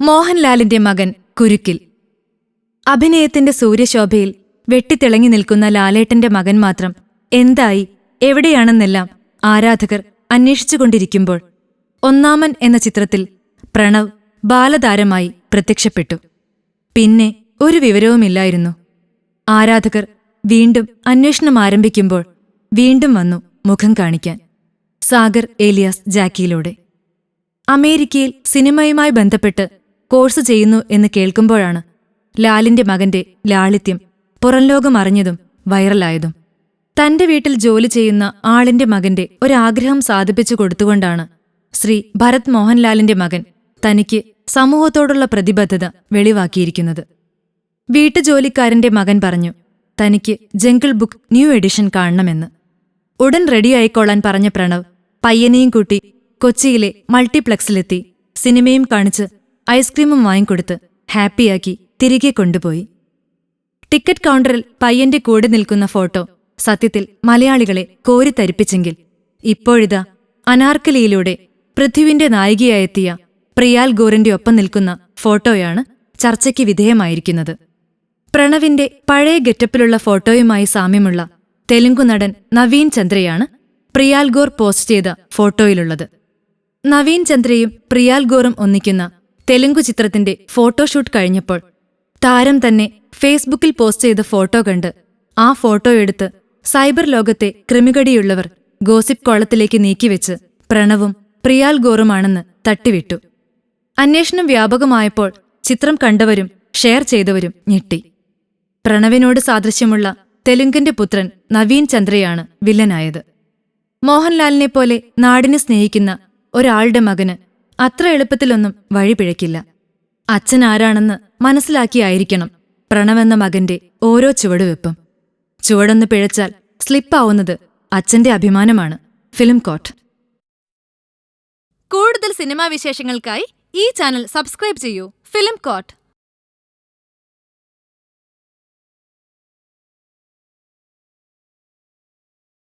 മോഹൻലാലിന്റെ മകൻ കുരുക്കിൽ. അഭിനയത്തിന്റെ സൂര്യശോഭയിൽ വെട്ടിത്തിളങ്ങി നിൽക്കുന്ന ലാലേട്ടന്റെ മകൻ മാത്രം എന്തായി എവിടെയാണെന്നെല്ലാം ആരാധകർ അന്വേഷിച്ചുകൊണ്ടിരിക്കുമ്പോൾ ഒന്നാമൻ എന്ന ചിത്രത്തിൽ പ്രണവ് ബാലതാരമായി പ്രത്യക്ഷപ്പെട്ടു. പിന്നെ ഒരു വിവരവുമില്ലായിരുന്നു. ആരാധകർ വീണ്ടും അന്വേഷണം ആരംഭിക്കുമ്പോൾ വീണ്ടും വന്നു മുഖം കാണിക്കാൻ. സാഗർ ഏലിയാസ് ജാക്കിയിലൂടെ. അമേരിക്കയിൽ സിനിമയുമായി ബന്ധപ്പെട്ട് കോഴ്സ് ചെയ്യുന്നു എന്ന് കേൾക്കുമ്പോഴാണ് ലാലിന്റെ മകന്റെ ലാളിത്യം പുറംലോകം അറിഞ്ഞതും വൈറലായതും. തന്റെ വീട്ടിൽ ജോലി ചെയ്യുന്ന ആളിന്റെ മകന്റെ ഒരാഗ്രഹം സാധിപ്പിച്ചു കൊടുത്തുകൊണ്ടാണ് ശ്രീ ഭരത് മോഹൻലാലിന്റെ മകൻ തനിക്ക് സമൂഹത്തോടുള്ള പ്രതിബദ്ധത വെളിവാക്കിയിരിക്കുന്നത്. വീട്ടുജോലിക്കാരന്റെ മകൻ പറഞ്ഞു തനിക്ക് ജംഗിൾ ബുക്ക് ന്യൂ എഡിഷൻ കാണണമെന്ന്. ഉടൻ റെഡിയായിക്കൊള്ളാൻ പറഞ്ഞ പ്രണവ് പയ്യനെയും കൂട്ടി കൊച്ചിയിലെ മൾട്ടിപ്ലക്സിലെത്തി സിനിമയും കാണിച്ച് ഐസ്ക്രീമും വാങ്ങിക്കൊടുത്ത് ഹാപ്പിയാക്കി തിരികെ കൊണ്ടുപോയി. ടിക്കറ്റ് കൗണ്ടറിൽ പയ്യന്റെ കൂടെ നിൽക്കുന്ന ഫോട്ടോ സത്യത്തിൽ മലയാളികളെ കോരിത്തരിപ്പിച്ചെങ്കിൽ ഇപ്പോഴിതാ അനാർക്കലിയിലൂടെ പൃഥ്വിന്റെ നായികയായെത്തിയ പ്രിയാൽ ഗോറിന്റെ ഒപ്പം നിൽക്കുന്ന ഫോട്ടോയാണ് ചർച്ചയ്ക്ക് വിധേയമായിരിക്കുന്നത്. പ്രണവിന്റെ പഴയ ഗെറ്റപ്പിലുള്ള ഫോട്ടോയുമായി സാമ്യമുള്ള തെലുങ്കു നടൻ നവീൻ ചന്ദ്രയാണ് പ്രിയാൽ ഗോർ പോസ്റ്റ് ചെയ്ത ഫോട്ടോയിലുള്ളത്. നവീൻ ചന്ദ്രയും പ്രിയാൽ ഗോറും ഒന്നിക്കുന്ന തെലുങ്കു ചിത്രത്തിന്റെ ഫോട്ടോഷൂട്ട് കഴിഞ്ഞപ്പോൾ താരം തന്നെ ഫേസ്ബുക്കിൽ പോസ്റ്റ് ചെയ്ത ഫോട്ടോ കണ്ട് ആ ഫോട്ടോ എടുത്ത് സൈബർ ലോകത്തെ ക്രിമികടിയുള്ളവർ ഗോസിപ്പ് കോളത്തിലേക്ക് നീക്കിവെച്ച് പ്രണവും പ്രിയാൽ ഗോറുമാണെന്ന് തട്ടിവിട്ടു. അന്വേഷണം വ്യാപകമായപ്പോൾ ചിത്രം കണ്ടവരും ഷെയർ ചെയ്തവരും ഞെട്ടി. പ്രണവിനോട് സാദൃശ്യമുള്ള തെലുങ്കിന്റെ പുത്രൻ നവീൻ ചന്ദ്രയാണ് വില്ലനായത്. മോഹൻലാലിനെ പോലെ നാടിനെ സ്നേഹിക്കുന്ന ഒരാളുടെ മകന് അത്ര എളുപ്പത്തിലൊന്നും വഴിപിഴക്കില്ല അച്ഛൻ ആരാണെന്ന് മനസ്സിലാക്കിയായിരിക്കണം പ്രണവെന്ന മകന്റെ ഓരോ ചുവടുവെപ്പും. ചുവടൊന്ന് പിഴച്ചാൽ സ്ലിപ്പാവുന്നത് അച്ഛന്റെ അഭിമാനമാണ്. ഫിലിം കോട്ട് കൂടുതൽ സിനിമാ വിശേഷങ്ങൾക്കായി ഈ ചാനൽ സബ്സ്ക്രൈബ് ചെയ്യൂ. Film coat